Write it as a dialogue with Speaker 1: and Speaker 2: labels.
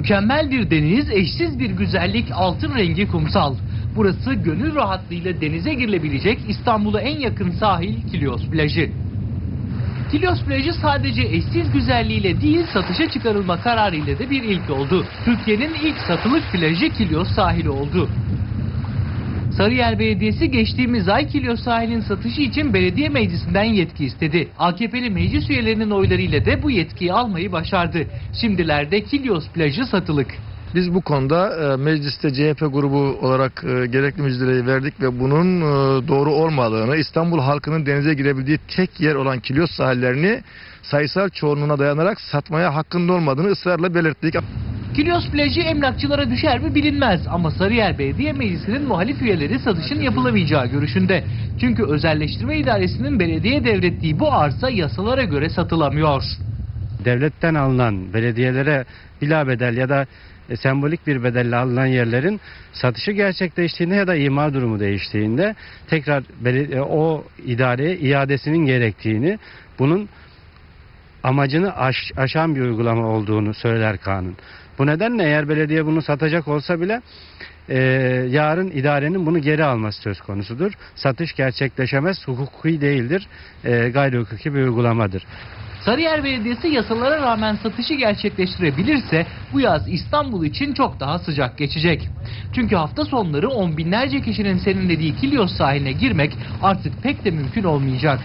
Speaker 1: Mükemmel bir deniz, eşsiz bir güzellik, altın rengi kumsal. Burası gönül rahatlığıyla denize girilebilecek İstanbul'a en yakın sahil Kilyos plajı. Kilyos plajı sadece eşsiz güzelliğiyle değil satışa çıkarılma kararıyla da bir ilk oldu. Türkiye'nin ilk satılık plajı Kilyos sahili oldu. Sarıyer Belediyesi geçtiğimiz ay Kilyos sahilin satışı için belediye meclisinden yetki istedi. AKP'li meclis üyelerinin oylarıyla da bu yetkiyi almayı başardı. Şimdilerde Kilyos plajı satılık.
Speaker 2: Biz bu konuda e, mecliste CHP grubu olarak e, gerekli müjdeleri verdik ve bunun e, doğru olmadığını, İstanbul halkının denize girebildiği tek yer olan Kilyos sahillerini sayısal çoğunluğuna dayanarak satmaya hakkında olmadığını ısrarla belirttik.
Speaker 1: Kilyos plajı emlakçılara düşer mi bilinmez ama Sarıyer Belediye Meclisi'nin muhalif üyeleri satışın yapılamayacağı görüşünde. Çünkü özelleştirme idaresinin belediye devrettiği bu arsa yasalara göre satılamıyor.
Speaker 3: devletten alınan belediyelere bila bedel ya da sembolik bir bedelle alınan yerlerin satışı gerçekleştiğinde ya da imar durumu değiştiğinde tekrar o idareye iadesinin gerektiğini bunun amacını aş- aşan bir uygulama olduğunu söyler kanun. Bu nedenle eğer belediye bunu satacak olsa bile e, yarın idarenin bunu geri alması söz konusudur. Satış gerçekleşemez, hukuki değildir, e, gayri hukuki bir uygulamadır.
Speaker 1: Sarıyer Belediyesi yasalara rağmen satışı gerçekleştirebilirse bu yaz İstanbul için çok daha sıcak geçecek. Çünkü hafta sonları on binlerce kişinin serinlediği Kilyos sahiline girmek artık pek de mümkün olmayacak.